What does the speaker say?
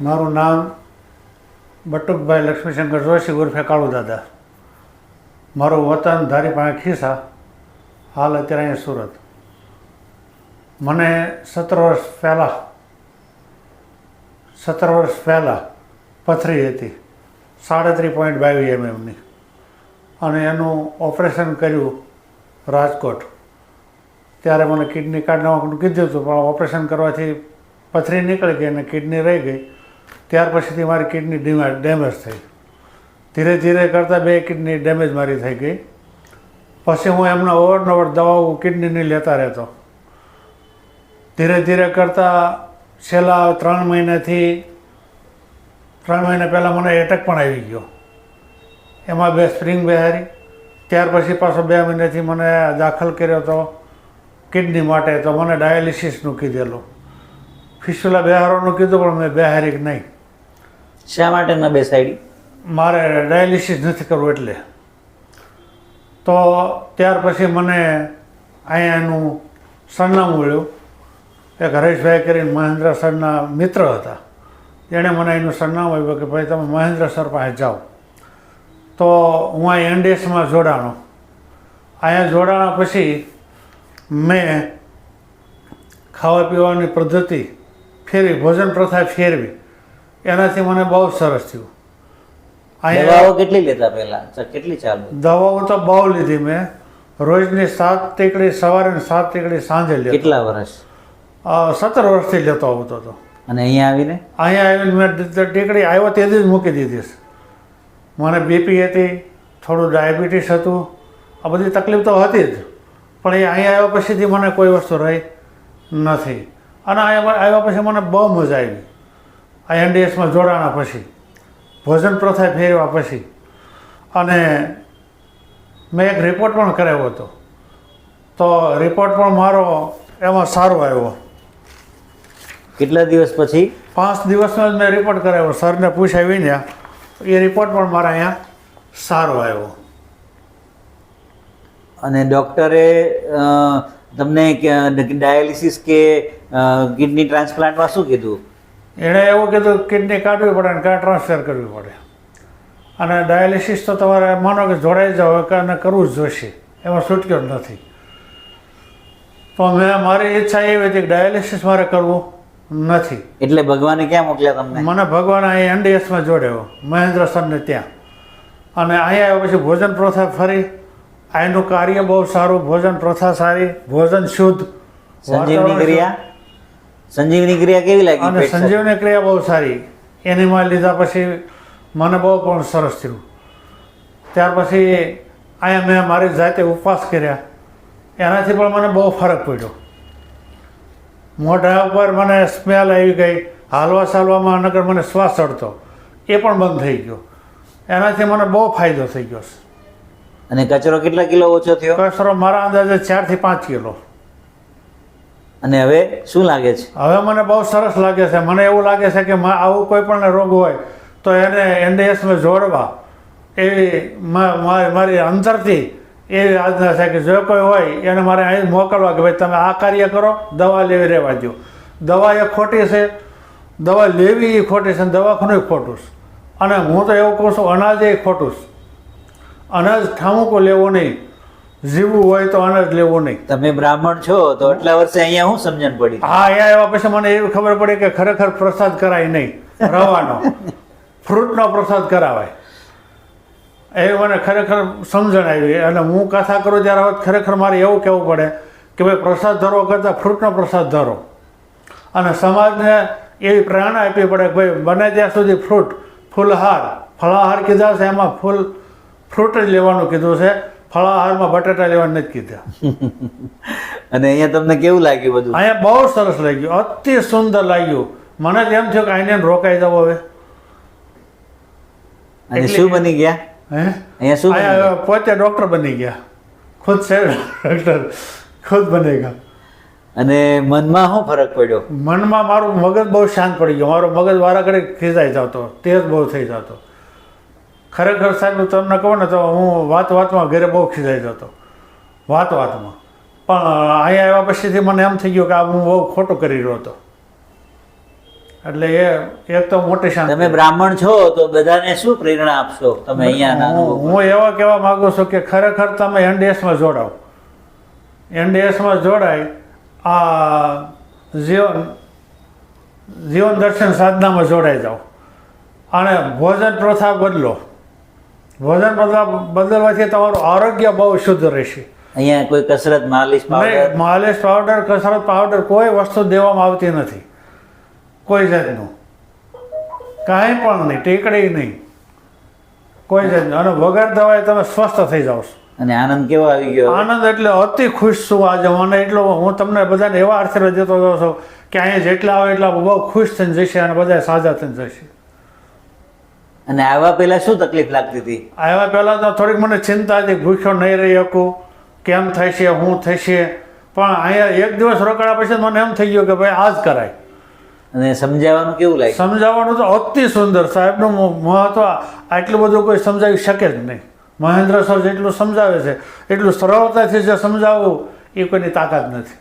મારું નામ બટુકભાઈ લક્ષ્મીશંકર જોશી ઉર્ફે કાળુ દાદા મારું વતન ધારી પાસે ખીસા હાલ અત્યારે અહીંયા સુરત. મને સત્તર વર્ષ પહેલાં, સત્તર વર્ષ પહેલાં પથરી હતી. સાડત્રીસ પોઈન્ટ બાવીસ એમએમની અને એનું ઓપરેશન કર્યું રાજકોટ. ત્યારે મને કિડની કાઢવાનું કીધું હતું, પણ ઓપરેશન કરવાથી પથરી નીકળી ગઈ અને કિડની રહી ગઈ. ત્યાર પછીથી મારી કિડની ડિમેજ થઈ. ધીરે ધીરે કરતાં બે કિડની ડેમેજ મારી થઈ ગઈ. પછી હું એમના અવરનવર દવાઓ કિડનીની લેતા રહેતો. ધીરે ધીરે કરતાં છેલ્લા ત્રણ મહિનાથી ત્રણ મહિના પહેલાં મને એટેક પણ આવી ગયો. એમાં બે સ્પ્રિંગ બેહારી. ત્યાર પછી પાછો બે મહિનાથી મને દાખલ કર્યો હતો કિડની માટે તો મને ડાયાલિસિસનું કીધેલું. ફિસ્યુલા બેહારોનું કીધું પણ મેં બેહારી નહીં. શા માટે ન બેસાડી? મારે ડાયાલિસિસ નથી કરવું એટલે. તો ત્યાર પછી મને અહીંયા એનું સરનામું મળ્યું. એક હરેશભાઈ કરીને મહેન્દ્ર સરના મિત્ર હતા. તેણે મને એનું સરનામું આપ્યું કે ભાઈ તમે મહેન્દ્ર સર પાસે જાઓ. તો હું અહીં એનડીએસમાં જોડાણો. અહીંયા જોડાણા પછી મેં ખાવા પીવાની પદ્ધતિ ફેરવી ભોજન પ્રથા ફેરવી. એનાથી મને બહુ સરસ થયું. દવાઓ કેટલી લેતા પહેલા? કેટલી ચાલુ દવાઓ તો બહુ લીધી મેં. રોજની સાત ટીકડી સવારે ને સાત ટીકડી સાંજે લેતો. કેટલા વર્ષ? સત્તર વર્ષથી લેતો આવતો હતો અને અહીંયા આવીને? અહીંયા આવીને મેં ટીકડી આવ્યો તેથી જ મૂકી દીધી મને બીપી હતી થોડું ડાયાબિટીસ હતું. આ બધી તકલીફ તો હતી જ. પણ એ અહીંયા આવ્યા પછીથી મને કોઈ વસ્તુ રહી નથી. અને આવ્યા પછી મને બહુ મજા આવી આ એનડીએસમાં જોડાણા પછી. ભોજન પ્રથા ફેરવા પછી. અને મેં એક રિપોર્ટ પણ કરાવ્યો હતો. તો રિપોર્ટ પણ મારો એમાં સારો આવ્યો. કેટલા દિવસ પછી? પાંચ દિવસનો જ મેં રિપોર્ટ કરાવ્યો. સરને પૂછાવી વિન્યા એ રિપોર્ટ પણ મારા અહીંયા સારો આવ્યો. અને ડૉક્ટરે તમને ડાયાલિસિસ કે કિડની ટ્રાન્સપ્લાન્ટમાં શું કીધું? એણે એવું કીધું કિડની કાઢવી પડે અને કાં ટ્રાન્સફર કરવી પડે. અને ડાયાલિસિસ તો તમારે માનો કે જોડાઈ જાવ અને કરવું જ જોઈશે. એમાં છૂટક્યો જ નથી. તો મેં મારી ઈચ્છા એવી હતી કે ડાયાલિસિસ મારે કરવું નથી. એટલે ભગવાને ક્યાં મોકલ્યા તમને? મને ભગવાન અહીં એનડીએસમાં જોડ્યો મહેન્દ્ર સરને ત્યાં. અને અહીંયા આવ્યા પછી ભોજન પ્રથા ફરી. અહીંનું કાર્ય બહુ સારું ભોજન પ્રથા સારી ભોજન શુદ્ધ સંજીવની ક્રિયા? સંજીવની ક્રિયા કેવી લાગી અને સંજીવની ક્રિયા બહુ સારી. એની માં લીધા પછી મને બહુ પણ સરસ થયું. ત્યાર પછી અહીંયા મેં મારી જાતે ઉપવાસ કર્યા. એનાથી પણ મને બહુ ફરક પડ્યો. મોઢા ઉપર મને સ્મેલ આવી ગઈ. હાલવા ચાલવામાં નગર મને શ્વાસ ચડતો એ પણ બંધ થઈ ગયો. એનાથી મને બહુ ફાયદો થઈ ગયો. છે અને કચરો કેટલા કિલો ઓછો થયો? કચરો મારા અંદાજે ચારથી પાંચ કિલો. અને હવે શું લાગે છે? હવે મને બહુ સરસ લાગે છે. મને એવું લાગે છે કે મા- આવું કોઈ પણ રોગ હોય તો એને એનડીએસમાં જોડવા. એવી મા- મારી અંતરથી એવી આજ્ઞા છે કે જો કોઈ હોય એને મારે અહીં મોકલવા કે ભાઈ તમે આ કાર્ય કરો દવા લેવી રહેવા દો દવા એ ખોટી છે. દવા લેવી એ ખોટી છે અને દવાખાનું ખોટું છે. અને હું તો એવું કહું છું અનાજ એ ખોટું છે. અનાજ ઠામુકો લેવો નહીં. જીવવું હોય તો અનાજ લેવું નહીં. તમે બ્રાહ્મણ છો તો એટલા વર્ષે અહીંયા શું સમજણ પડી? હા અહીંયા એવા પછી મને એવી ખબર પડી કે ખરેખર પ્રસાદ કરાય નહીં. રવાનો. ફ્રૂટનો પ્રસાદ કરાવાય. એ મને ખરેખર સમજણ આવી અને હું કથા કરું ત્યારે હવે ખરેખર મારે એવું કહેવું પડે કે ભાઈ પ્રસાદ ધરો કરતાં ફ્રૂટનો પ્રસાદ ધરો. અને સમાજને એવી પ્રેરણા આપવી પડે કે ભાઈ બને ત્યાં સુધી ફ્રૂટ ફૂલહાર. ફળાહાર કીધા છે એમાં ફૂલ ફ્રૂટ જ લેવાનું કીધું છે. ફળાહારમાં બટાટા લેવાનું નથી કીધા. અને અહીંયા તમને કેવું લાગ્યું બધું? અહીંયા બહુ સરસ લાગ્યું. અતિ સુંદર લાગ્યું. મને જ એમ થયું કે આઈને રોકાઈ જાવ હવે. અને શું બની ગયા? હે? અહીંયા શું પોતે ડૉક્ટર બની ગયા. ખુદ છે ડૉક્ટર. ખુદ બની ગયા. અને મનમાં શું ફરક પડ્યો? મનમાં મારું મગજ બહુ શાંત પડી ગયું. મારો મગજ વારા ઘડી ખીજાઈ જતો. તેજ બહુ થઈ જતો. ખરેખર સાહેબ તમને કહું ને તો હું વાત વાતમાં ઘરે બહુ ખીજાઈ જતો. વાત વાતમાં. પણ અહીંયા આવ્યા પછીથી મને એમ થઈ ગયું કે આ હું બહુ ખોટું કરી રહ્યો હતો. એટલે એ એક તો મોટી શાંતિ. તમે બ્રાહ્મણ છો તો બધાને શું પ્રેરણા આપશો? તમે અહીંયા હું હું એવા કહેવા માગું છું કે ખરેખર તમે એનડીએસમાં જોડાઓ. એનડીએસમાં જોડાય આ જીવન જીવન દર્શન સાધનામાં જોડાઈ જાઓ. અને ભોજન પ્રથા બદલો. ભોજન બદલા બદલવાથી તમારું આરોગ્ય બહુ શુદ્ધ રહેશે. અહીંયા કોઈ કસરત માલિશ પાવડર માલિશ પાવડર કસરત પાવડર કોઈ વસ્તુ દેવામાં આવતી નથી. કોઈ જાતનું. કાંઈ પણ નહીં ટેકડી નહીં. કોઈ જાતનું. અને વગર દવાએ તમે સ્વસ્થ થઈ જાઓ છો. અને આનંદ કેવો આવી ગયો? આનંદ એટલે અતિ ખુશ છું આજે. મને એટલો હું તમને બધાને એવા આશીર્વાદ દેતો જાઉં છું કે અહીંયા જેટલા આવે એટલા બહુ ખુશ થઈને જશે અને બધા સાજા થઈને જશે. અને આવ્યા પહેલા શું તકલીફ લાગતી હતી? આવ્યા પહેલાં તો થોડીક મને ચિંતા હતી ભૂખ્યો નહીં રહી શકું કેમ થશે શું થશે. પણ અહીંયા એક દિવસ રોકાયા પછી મને એમ થઈ ગયું કે ભાઈ આ જ કરાય. અને સમજાવવાનું કેવું લાગે સમજાવવાનું તો અતિ સુંદર સાહેબનું મહત્વ આટલું બધું કોઈ સમજાવી શકે જ નહીં. મહેન્દ્ર સર જેટલું સમજાવે છે એટલું સરળતાથી જે સમજાવવું એ કોઈની તાકાત નથી.